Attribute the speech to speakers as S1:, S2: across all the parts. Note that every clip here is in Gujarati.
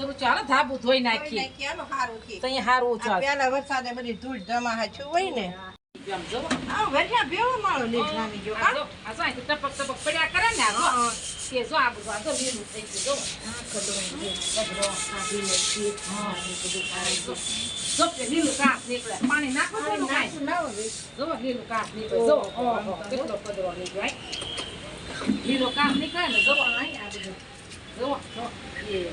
S1: શરૂ છે ધાબુ ધોઈ નાખી
S2: ક્યાંનો હારું
S1: ચાલ.
S2: પેલા વરસાદે બધી ધૂળ જમા હાચું હોય ને.
S1: આમ જો.
S2: આ વરિયા ભેળો માળો લીધ નામી
S1: જો આ જો અહીંથી ટપક ટપક પડ્યા કરે ને આ જો. જો આ બધું આ જો લીલું થઈ ગયું જો. ગબડો આ લીલો છે હા એ બધું આ જો જો કે લીલું કાપ નીકળે. પાણી નાખો જો લીલું કાપ નીકળે. જો કેટલો પદરો નીકળે લીલો કાપ નીકળે ને જો આ બધું. જો જો એ.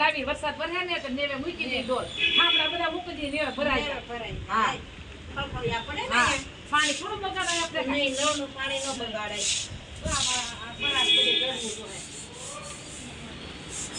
S1: લાવી. વરસાદ વરસે ને તો મૂકી દે ડોલ. ઠામડા બધા મૂકી દે, નેવે ભરાય
S2: ભરાય.
S1: પાણી થોડું બગાડાય આપણે
S2: નળનું પાણી ન બગાડાય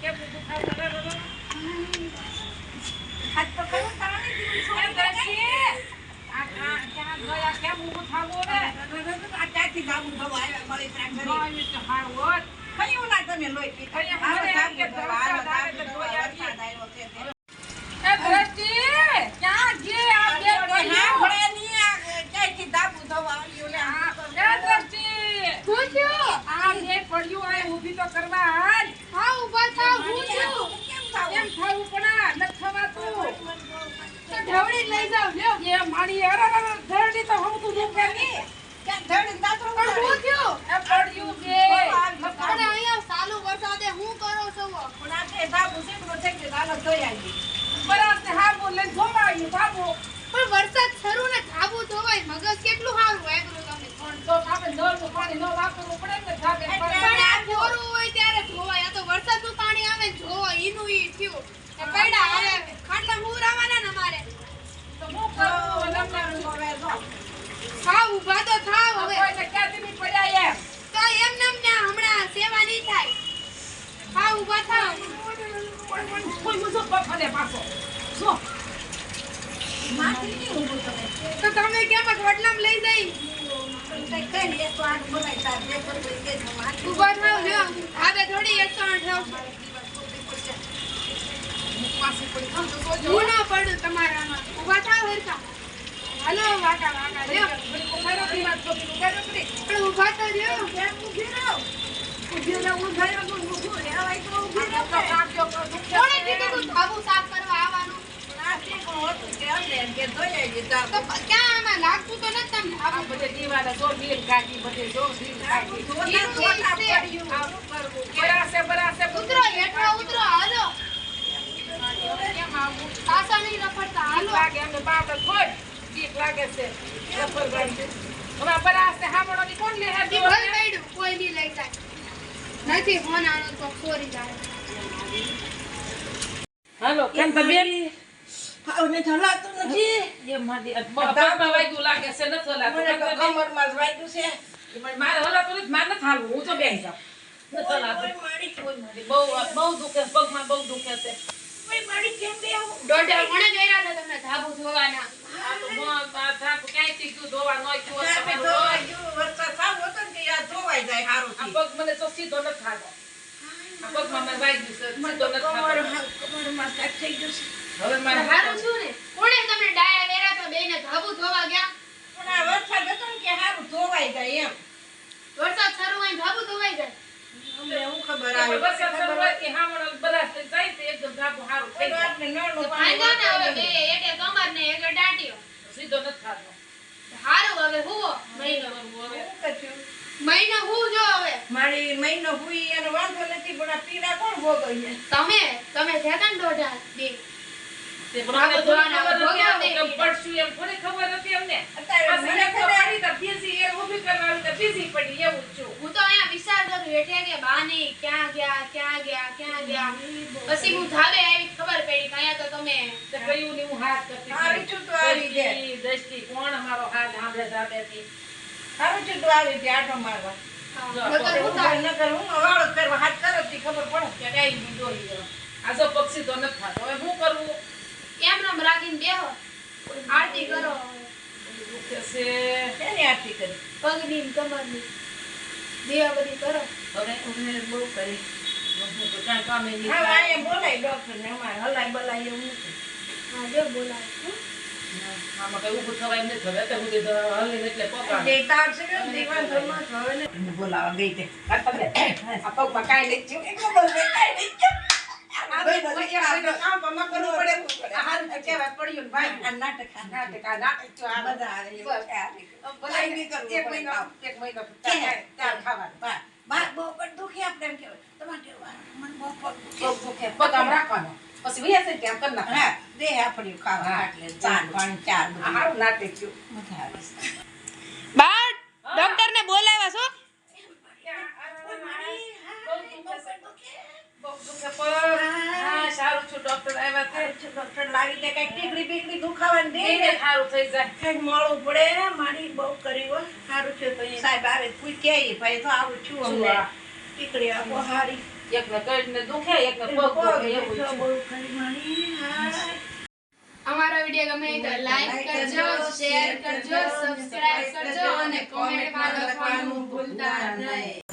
S1: કેમ ઊભું થાવ? રે, રે, રે.
S2: હાથ તો કરું તાણે દીધું
S1: એ દર્શી, આ ક્યાં- ક્યાં ગયા? કેમ ઊભું થાવું રે?
S2: આ ત્યાંથી ગાવું આવ્યા
S1: તો.
S2: કયું ના તમે લોહી
S1: તો
S2: તે. હા,
S1: તો નથી થવાતું.
S3: ઢવળી લઈ જાવ લ્યો.
S1: એ મારી અરે, ધરડી તો હમતું દુખે નહીં.
S2: ક્યાં દાતરો
S3: પણ
S2: મારે?
S3: થયું
S1: એ પડ્યું છે.
S3: અરે અહીંયા ચાલુ વરસાદે હું કરો છો
S2: પણ આ તે ધાબુ સીકણું થઈ ગયું, હાલો ધોઈ આવીએ.
S1: બરાબર લઈને ધોવા બાબુ.
S3: પણ વરસાદ શરૂ ને ધાબુ ધોવાય મગજ કેટલું સારું વાગ્યું તમે
S1: પણ તો આપણે નળનું પાણી ન વાપરવું પડે ને ધાબે
S2: એટલે
S3: પણ આ જોરું હોય ત્યારે ધોવાય આ તો વરસાદનું પાણી આવે ને ધોવાય ઈનું ઈ થયું એ પૈડા હવે ખાટલા મૂર આવવાના ને અમારે
S1: તો હું કરું લમણાનું
S2: હવે જો.
S3: થાવ ઊભા તો થાવ હવે
S1: કોઈને ક્યાંથી બી પડ્યા એમ.
S3: તો એમ નમ ને હમણાં સેવા નહીં થાય થાવ ઊભા થાવ
S1: પાછો. જો,
S2: તમે.
S3: તો તમે કેમ જ વડલામ લઈ જઈ
S2: જે જ.
S3: ઊભા થાવ લ્યો હવે થોડી એકસો આઠ. હું ના પડું તમારામાં ઊભા થાવ હરખા હલો વાટા વાકા લ્યો
S1: ઊભા વાત ઊભા
S3: પણ ઊભા તો
S2: કેમ ઊભી રહો? ઊભી રહો, ઊભા રહો, ને.
S3: કોણે
S1: છે. બરાસે, લાગે છે. આ બરાસે કોણ લે દોરે?
S3: ભલ પડ્યું કોઈ નહીં લઈ જાય નથી ફોન આનો તો ચોરી જાય
S1: હાલો કેમ તબિયત
S2: હાવ ને હલાતું નથી.
S1: એ મારી બાબા વાગ્યું લાગે છે નથી હલાતું.
S2: મને તો? કમરમાં જ વાગ્યું છે.
S1: મારે હલાતું નથી, મારે નથી હાલવું. હું તો બેસી જાઉં.
S2: ન મારી
S1: બહુ બહુ દુખે પગમાં બહુ દુખે છે
S2: મારી કેમ બે આવું
S3: દોઢા કોણે કર્યા હતા તમને ધાબુ ધોવાના
S1: આ તો મોં, આ થાક ક્યાંયથી ગયું, ધોવા નોય ગયું હોત
S2: સાપે
S1: તમારું
S2: ધોવાઈ
S1: ધોવાય.
S2: ગયું, વરસાદ સાવ હતો ને કે આ ધોવાઈ જાય હારું
S1: આ
S2: થી.
S1: પગ મને તો સીધો નથી થાતો. પગમાં મને વાગ્યું છે, સીધો
S2: કમર
S1: થાતો.
S2: હા, કમરમાં કાંઈક થઈ ગયું છે.
S1: હવે મારે
S3: હારું છું ને કોણે તમને ડાયા વેરા તો બેને ધાબુ ધોવા ગયા
S2: પણ આ વરસાદ હતો ને કે હારું ધોવાઈ જાય એમ
S3: વરસાદ શરૂ હોય ધાબુ ધોવાઈ જાય
S2: અમને હું ખબર આવે
S1: વરસાદ શરૂ હોય કે હામણો બધા જાય તો એકદમ ધાબુ હારું થઈ જાય.
S2: આપણે નળનું પાણી
S3: ભાંગો હવે બે એકે કમર ને એકે ડાંટીઓ
S1: સીધો નથી થાતો.
S3: હારું હવે હુવો મહિનો
S1: હવે.
S2: શું કરશું?
S3: મહિનો હું જો હવે
S2: મારી મહિનો હુઈ એનો વાંધો નથી પણ આ પીડા કોણ ભોગવીએ
S3: તમે તમે ને દોઢા બે
S1: તે મને ખબર નથી
S3: ભોગવવા
S1: પડશું એમ થોડી ખબર નથી અમને.
S2: અત્યારે મને ખબર
S1: કરી તો busy એ ઊભી કરવા તો busy પડી એવું જ છું.
S3: હું તો અહીંયા વિચાર કરું હેઠે કે બા નહીં ક્યાં ગયા ક્યાં ગયા ક્યાં ગયા પછી હું ધાબે આવી ખબર પડી કે અહીંયા તો તમે
S1: તો કયું ને હું હાથ કરતી
S2: હારું છું તો આવી જાય.
S1: દ્રષ્ટિ, કોણ અમારો હાથ સાંભળે ધાબેથી?
S2: સારું છે તું આવી હતી આંટો મારવા.
S1: પક્ષી તો નથી થાતો. હવે શું કરવું?
S3: નામ રાખીને બેહો? આરતી કરો.
S2: શેની આરતી કરી?
S3: પગની કમરની. દેવા બધી કરો.
S1: હવે
S2: બહુ કરી.
S1: કાંઈ કામે નહીં
S2: હા
S1: થાય.
S2: અહીંયા બોલાય ડોક્ટર ને અમારે હલાય બલાય એવું નથી.
S3: હા જો બોલાવો
S2: બોલાવા ગઈ તે. દુખી આપણે એમ કહેવાય. તમારે
S1: રાખવાનો. પછી વહ્યા છે ત્યાં કરી નાખ
S2: હા, દેહ આપણું ખાવા એટલે ચા પાણી ચાર બધું
S1: હારું નાટક થયું.
S2: મજા
S3: બાર ડોક્ટર ને બોલાવ્યા છો
S1: સારું છું, ડોક્ટર આવ્યા છે.
S2: ડોક્ટર લાવી દે કઈ ટીકડી બીકડી દુખાવાની દે ને.
S1: સારું થઈ જાય.
S2: કઈ મળવું પડે મારી બહુ કરી હોય સારું છે તો સાહેબ આવે પૂછ કે ભાઈ તો આવું છું? ટીકડી આપો હારી
S1: એકને કઈને દુખે, એકને પગ દુખે, એવું
S3: અમારો વીડિયો ગમે તો લાઈક કરજો શેર કરજો સબસ્ક્રાઇબ કરજો અને કોમેન્ટમાં લખવાનું ભૂલતા નહીં.